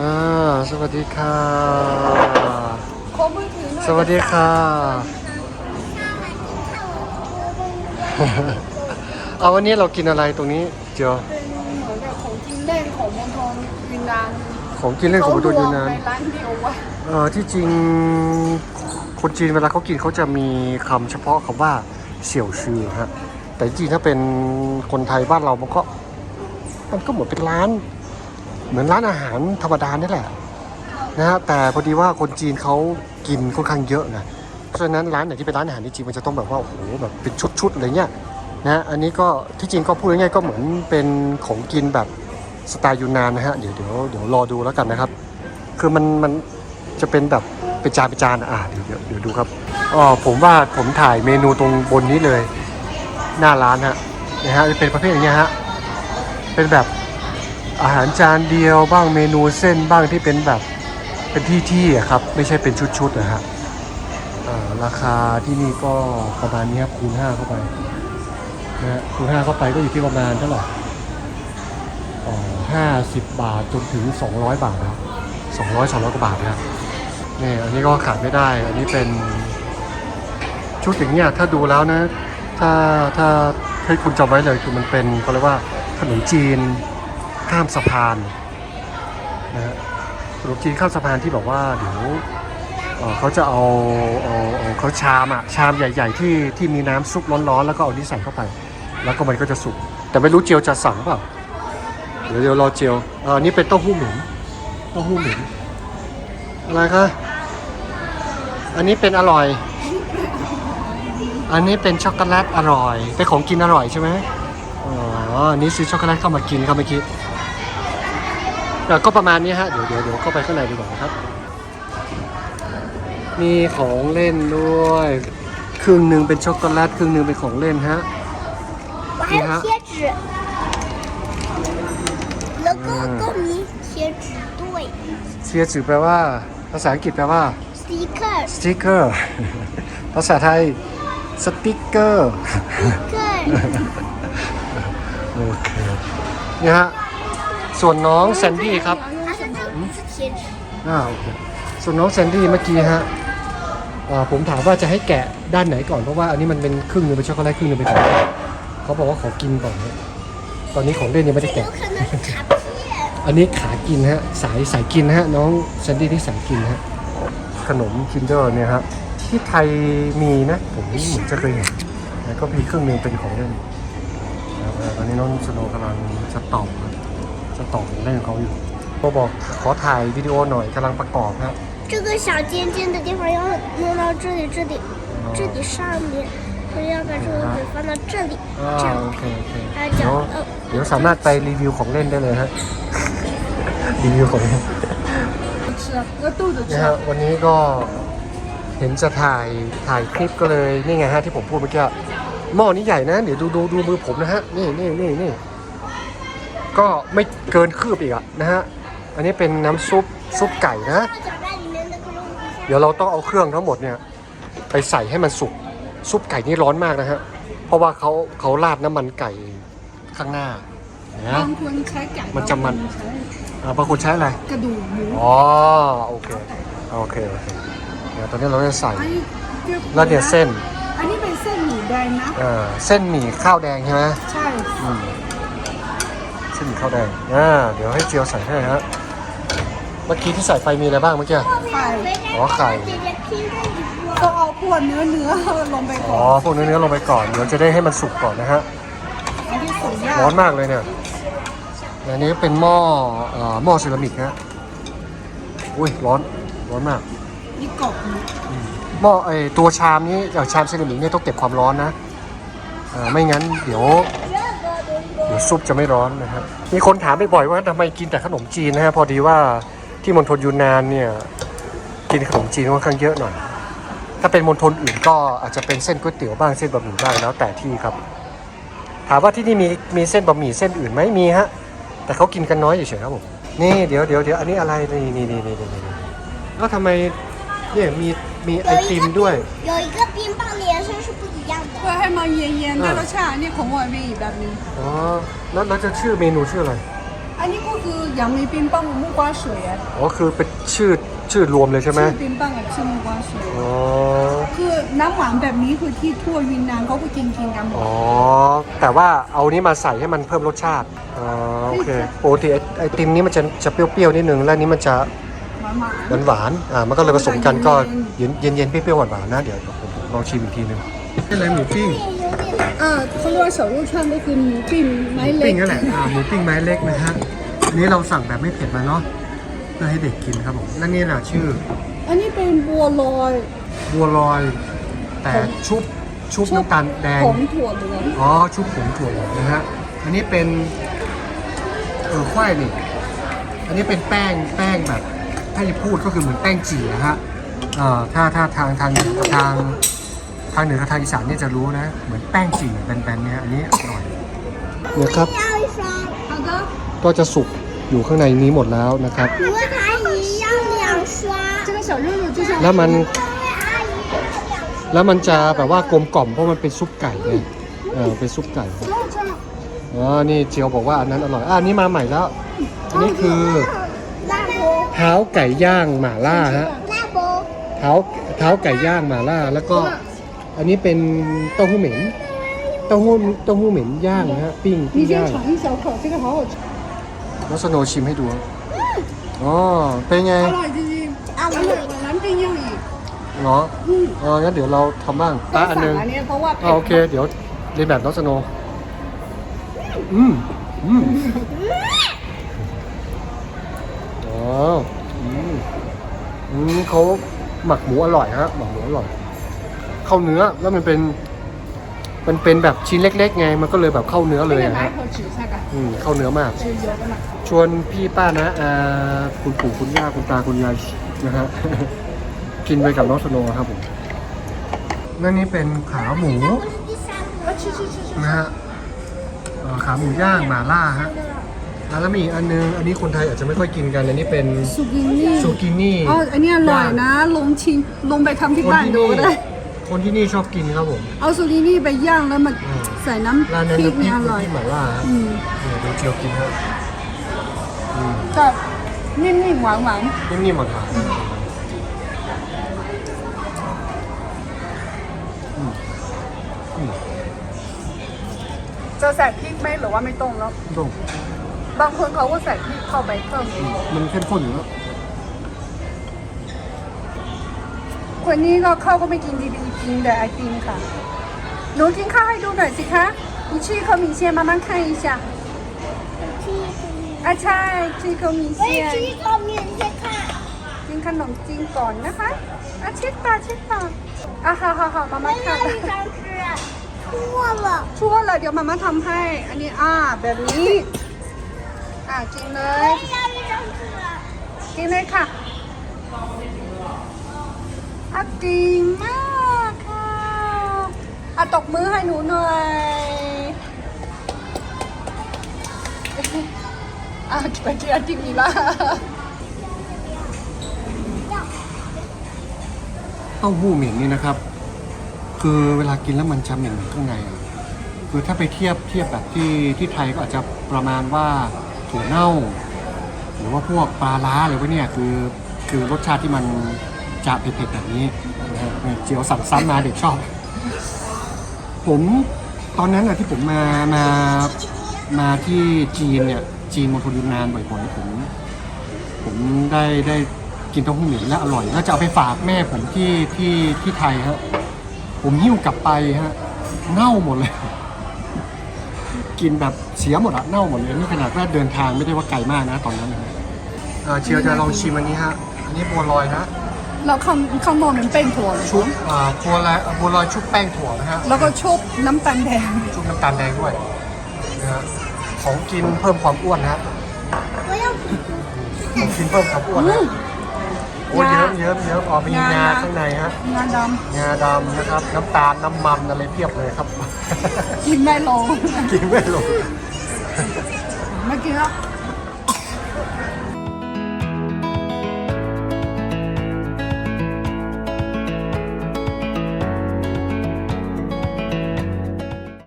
อ่าสวัสดีค่ะขอมือถือหน่อยสวัสดีค่ะ เอาวันนี้เรากินอะไรตรงนี้เจียวเป็นเหมือนกับของกินเล่นของมณฑลยูนนานของกินเล่นของตัวยูนนาน ในร้านเดียวไว้เอ่อที่จริงคนจีนเวลาเขากินเขาจะมีคำเฉพาะคำว่าเสี่ยวชื่อฮะแต่จริงๆถ้าเป็นคนไทยบ้านเรามันก็ มันก็เหมือนเป็นร้าน เหมือนร้านอาหารธรรมดานี่แหละนะฮะแต่พอดีว่าคนจีนเขากินค่อนข้างเยอะนะเพราะฉะนั้นร้านไหนที่เป็นร้านอาหารจริงมันจะต้องแบบว่าโอ้โหแบบเป็นชุดๆอะไรเงี้ยนะอันนี้ก็ที่จริงก็พูดง่ายๆก็เหมือนเป็นของกินแบบสไตล์ยูนานนะฮะเดี๋ยวเดี๋ยวเดี๋ยวรอดูแล้วกันนะครับ คือมันมันจะเป็นแบบเป็นจานเป็นจานอะเดี๋ยวเดี๋ยวเดี๋ยวดูครับอ๋อผมว่าผมถ่ายเมนูตรงบนนี้เลย หน้าร้านฮะนะฮะจะเป็นประเภทอย่างเงี้ยฮะเป็นแบบ อาหารจานเดียวบ้างเมนูเส้นบ้างที่เป็นแบบเป็นที่ที่ๆครับ ไม่ใช่เป็นชุดๆนะฮะราคาที่นี่ก็ประมาณนี้ครับคูณห้าเข้าไปนะฮะคูณห้าเข้าไปก็อยู่ที่ประมาณเท่าไหร่ห้าสิบบาทจนถึงสองร้อยบาทนะครับสองร้อยสองร้อยกว่าบาทนะครับนี่อันนี้ก็ขาดไม่ได้ อันนี้เป็นชุดอย่างเงี้ยถ้าดูแล้วนะ ถ้าถ้าให้คุณจำไว้เลยคือมันเป็นเขาเรียกว่าขนมจีน ข้ามสะพานนะฮะขนมจีนข้ามสะพานที่บอกว่าเดี๋ยวเขาจะเอาเอาเอาเขาชามอะชามใหญ่ ๆ ที่ที่มีน้ำซุปร้อนๆแล้วก็เอานี่ใส่เข้าไป แล้วก็มันก็จะสุกแต่ไม่รู้เจียวจะสั่งเปล่าเดี๋ยวเดี๋ยวรอเจียวเอออันนี้เป็นเต้าหู้หมุนเต้าหู้หมุนอะไรคะอันนี้เป็นอร่อย อันนี้เป็นช็อกโกแลตอร่อยเป็นของกินอร่อยใช่ไหมอ๋ออันนี้ซื้อช็อกโกแลตเข้ามากินเข้ามาคิดแต่ ก็ประมาณนี้ฮะ เดี๋ยวเดี๋ยวเดี๋ยวเข้าไปข้างในดีกว่านะครับ มีของเล่นด้วย ครึ่งหนึ่งเป็นช็อกโกแลต ครึ่งหนึ่งเป็นของเล่นฮะ 我还有贴纸แล้วก็ก็มี贴纸ด้วย เชียร์จือแปลว่า ภาษาอังกฤษแปลว่า สติกเกอร์ สติกเกอร์ ภาษาไทย สติกเกอร์ สติกเกอร์ โอเคนี่ฮะ ส่วนน้องแซนดี้ครับอ่าโอเคส่วนน้องแซนดี้เมื่อกี้ฮะผมถามว่าจะให้แกะด้านไหนก่อนเพราะว่าอันนี้มันเป็นครึ่งนึงเป็นช็อกโกแลตครึ่งนึงเป็นของเขาบอกว่าขอกินก่อนตอนนี้ของเล่นยังไม่ได้แกะ อันนี้ขากินฮะสายสายกินฮะน้องแซนดี้ที่สายกินฮะขนมคินเดอร์เนี่ยครับที่ไทยมีนะผมเหมือนจะเคยเห็นแล้วก็มีเครื่องนึงเป็นของเล่นตอนนี้น้องสโนกำลังจะตอบนะ จะตอบของเล่นของเขาอยู่ก็บอกขอถ่ายวิดีโอหน่อยกำลังประกอบฮะ 这个小尖尖的地方要弄到这里，这里，这里上面，所以要把这个给放到这里， อ่า 这样 โอเคโอเค 还有 เดี๋ยว 脚，呃， เดี๋ยวสามารถไปรีวิวของเล่นได้เลยฮะ รีวิวของเล่น 吃，要逗着 นะ 吃。 ฮะวันนี้ก็เห็นจะถ่ายถ่ายคลิปก็เลยนี่ไงฮะที่ผมพูดเมื่อกี้หม้อนี้ใหญ่นะ เดี๋ยวดูดูดูมือผมนะฮะนี่นี่นี่นี่ ก็ไม่เกินคืบอีกอะนะฮะ อันนี้เป็นน้ำซุปซุปไก่นะ เดี๋ยวเราต้องเอาเครื่องทั้งหมดเนี่ยไปใส่ให้มันสุก ซุปไก่นี่ร้อนมากนะฮะ เพราะว่าเขาเขาราดน้ำมันไก่ข้างหน้านะบางคนใช้ไก่มันจะมันอ่าบางคนใช้อะไร กระดูกหมู อ๋อโอเค โอเคโอเคเดี๋ยวตอนนี้เราจะใส่แล้วเดี๋ยวเส้น อันนี้เป็นเส้นหมี่แดงนะ เอ่อเส้นหมี่ข้าวแดงใช่ไหมใช่ เส้นหมี่ข้าวแดงอ่าเดี๋ยวให้เจียวใส่ให้ฮะเมื่อกี้ที่ใส่ไฟมีอะไรบ้างเมื่อกี้ ไข่อ๋อไข่ ก็เอาพวกเนื้อเนื้อลงไปก่อ๋ออพวกเนื้อๆลงไปก่อนเดี๋ยวจะได้ให้มันสุกก่อนนะฮะร้อนมากเลยเนี่ยอันนี้เป็นหม้อเอ่อหม้อเซรามิกฮะอุ้ยร้อน ร้อนมาก นี่กบหม้อไอตัวชามนี้เอ่อชามเซรามิกเนี่ยต้องเก็บความร้อนนะอ่าไม่งั้นเดี๋ยว เดี๋ยวซุปจะไม่ร้อนนะครับ มีคนถามบ่อยๆว่าทำไมกินแต่ขนมจีนนะฮะพอดีว่าที่มณฑลยูนนานเนี่ยกินขนมจีนค่อนข้างเยอะหน่อย ถ้าเป็นมณฑลอื่นก็อาจจะเป็นเส้นก๋วยเตี๋ยวบ้างเส้นบะหมี่บ้างแล้วแต่ที่ครับ ถามว่าที่นี่มีมีเส้นบะหมี่เส้นอื่นไหมมีฮะแต่เขากินกันน้อยเฉยๆครับผมนี่เดี๋ยวเดี๋ยวเดี๋ยวอันนี้อะไรนี่นี่นี่นี่นี่นี่แล้วทำไมเนี่ยมี มีไอติมด้วย 有一个冰棒的颜色是不一样的。 เพื่อให้มันเย็นๆได้รสชาตินี่ของหวานมีอีกแบบนึง อ๋อ แล้วแล้วจะชื่อเมนูชื่ออะไร อันนี้ก็คือ杨梅冰棒木瓜水哎， อ๋อคือเป็นชื่อชื่อรวมเลยใช่ไหม ชื่อ冰棒กับชื่อ木瓜水 อ๋อ คือน้ำหวานแบบนี้คือที่ทั่ววินนามเขาก็กินกินกันหมด อ๋อ แต่ว่าเอานี้มาใส่ให้มันเพิ่มรสชาติ อ๋อ โอเคปกติไอไอติมนี้มันจะจะเปรี้ยวๆนิดนึง แล้วอันนี้มันจะ หวานหวานหวานๆอ่ามันก็เลยผสมกันก็เย็นเย็นเย็นๆเปรี้ยวๆหวานๆนะเดี๋ยวผมผมลองชิมอีกทีหนึงนี่อะไรหมูปิ้งเออเขาเรียกว่าเฉาลูกช่างก็คือหมูปิ้งไม้หมูเล็ปิ้กงนั่นแหละอ่าหมูปิ้งไม้เล็กนะฮะอันนี้เราสั่งแบบไม่เผ็ดมาเนาะเพื่อให้เด็กกินครับผมและนี่แหละชื่อ อันนี้เป็นบัวลอยบัวลอย แต่ชุบชุบน้ำตาลแดงผงถั่วเหลืองอ๋อชุบผงถั่วเหลืองนะฮะอันนี้เป็นเออควายนี่อันนี้เป็นแป้งแป้งแบบ ถ้าจะพูดก็คือเหมือนแป้งจี่นะฮะเออถ้าถ้าทางทางทางทางเหนือกับทางอีสานเนี่ยจะรู้นะ เหมือนแป้งจี่แบนๆเนี่ยอันนี้อร่อยเนี่ยครับ ก็จะสุกอยู่ข้างในนี้หมดแล้วนะครับ แล้วมัน แล้วมันจะแบบว่ากลมกล่อมเพราะมันเป็นซุปไก่ไยเออเป็นซุปไก่อ๋อนี่เจียวบอกว่าอันนั้นอร่อยอ่านี้มาใหม่แล้ว อันนี้คือ เท้าไก่ย่างหม่าล่าฮะ 辣不？ เท้าเท้าไก่ย่างหม่าล่า แล้วก็อันนี้เป็นเต้าหู้เหม็น เต้าหู้เต้าหู้เหม็นย่างนะฮะ ปิ้งปิ้ง 你先 ย่าง 尝一小口这个好好吃 แล้วสโนว์ชิมให้ดูอ๋อ เป็นไง อร่อยจริงๆอร่อยกว่าน้ำปิ้งย่างอีก เหรอเอองั้นเดี๋ยวเราทำบ้างตาอันหนึง อันนี้เพราะว่า อ่าโอเค เดี๋ยวเรียนแบบน้องสโนว์อืม อืมอ๋ อืมเขาหมักหมูอร่อยฮะหมักหมูอร่อยเข้าเนื้อแล้วมันเป็น มันเป็นแบบชิ้นเล็ก ๆ ไง มันก็เลยแบบเข้าเนื้อเลยอะฮะอืมเข้าเนื้อมาก ชวนพี่ป้านะอ่าคุณปู่คุณย่าคุณตาคุณยายนะฮะ กินไปกับน้องสโนว์ครับผมนั่นนี่เป็นขาหมูนะฮะขาหมูย่างหมาล่าฮะ อะแล้วมีอีกอันนึง อันนี้คนไทยอาจจะไม่ค่อยกินกัน อันนี้เป็นซูกินี่ซูกินี่อ๋ออันนี้อร่อยนะ ลงชิมลงไปทำที่คนบ้านที่ดูนี่ก็ได้ คนที่นี่ชอบกินครับผม เอาซูกินี่ไปย่างแล้วมันอืมใส่น้ำร้านพนั้นริกน้ำพรินี่กอร่อยที่หม่าล่าฮะอืมเนี่ยดูเจียวกินครับแต่นิ่มๆหวานนิ่มๆหวานๆๆจะใส่พริกไหมหรือว่าไม่ต้องแล้วตรง บางคนเขาก็ใส่พริกเข้าไปเพิ่ม มันเข้มข้นอยู่แล้ว คนนี้ก็ข้าวก็ไม่กินดีๆกินแต่ไอติมค่ะ หนูกินข้าวให้ดูหน่อยสิคะ你吃一口米线慢慢看一下อ่ะใช่吃一口米我也吃线一口面先看。 กินขนมจีนก่อนนะคะอ่ะเช็ดปากเช็ดปากอ่ะ好好好妈妈我看要一张纸，错了。 ชั่วเลยเดี๋ยวมาม่าทำให้ อันนี้อ่าแบบนี้ อ่ากินเลย กินเลยค่ะอดีมากค่ะอะตกมือให้หนูหน่อยอะไปกินออติมดีบ้าเต้าหู้เหม็นนี่นะครับ คือเวลากินแล้วมันจะเหม็นข้างในคือถ้าไปเทียบเทียบแบบที่ที่ไทยก็อาจจะประมาณว่า ถั่วเน่า หรือว่าพวกปลาล้าอะไรพวกเนี้ยคือคือรสชาติที่มันจะเผ็ดๆแบบนี้นะฮะเนี่ยเจียวสั่งซ้ำมาเด็กชอบ ผมตอนนั้นอะที่ผมมามามาที่จีนเนี่ยจีนมณฑลยูนนานบ่อยๆผมผมได้ได้กินเต้าหู้เหม็นและอร่อยแล้วจะเอาไปฝากแม่ผมที่ที่ที่ไทยฮะผมหิ้วกลับไปฮะเน่าหมดเลย กินแบบเสียหมดอะเน่าหมดเลยนี่ขนาดว่าเดินทางไม่ได้ว่าไกลมากนะตอนนั้นนะเชียวจะลองชิมอันนี้ฮะ อันนี้บัวลอยนะ แล้วข้างข้างบนมันเป็นถั่วชุบอ่าบัวลอยบัวลอยชุบแป้งถั่วนะฮะ แล้วก็ชุบน้ำตาลแดงชุบน้ำตาลแดงด้วยนะฮะของกินเพิ่มความอ้วนนะฮะ我要ของกินเพิ่มความอ้วนนะโอ้ยเยอะเยอะเยอะอ๋อมีงาข้างในฮะ งาดงาดำนะครับ น้ำตาลน้ำมันอะไรเพียบเลยครับำกินไม่ลงกินไม่ลง ไม่กินแล้วอ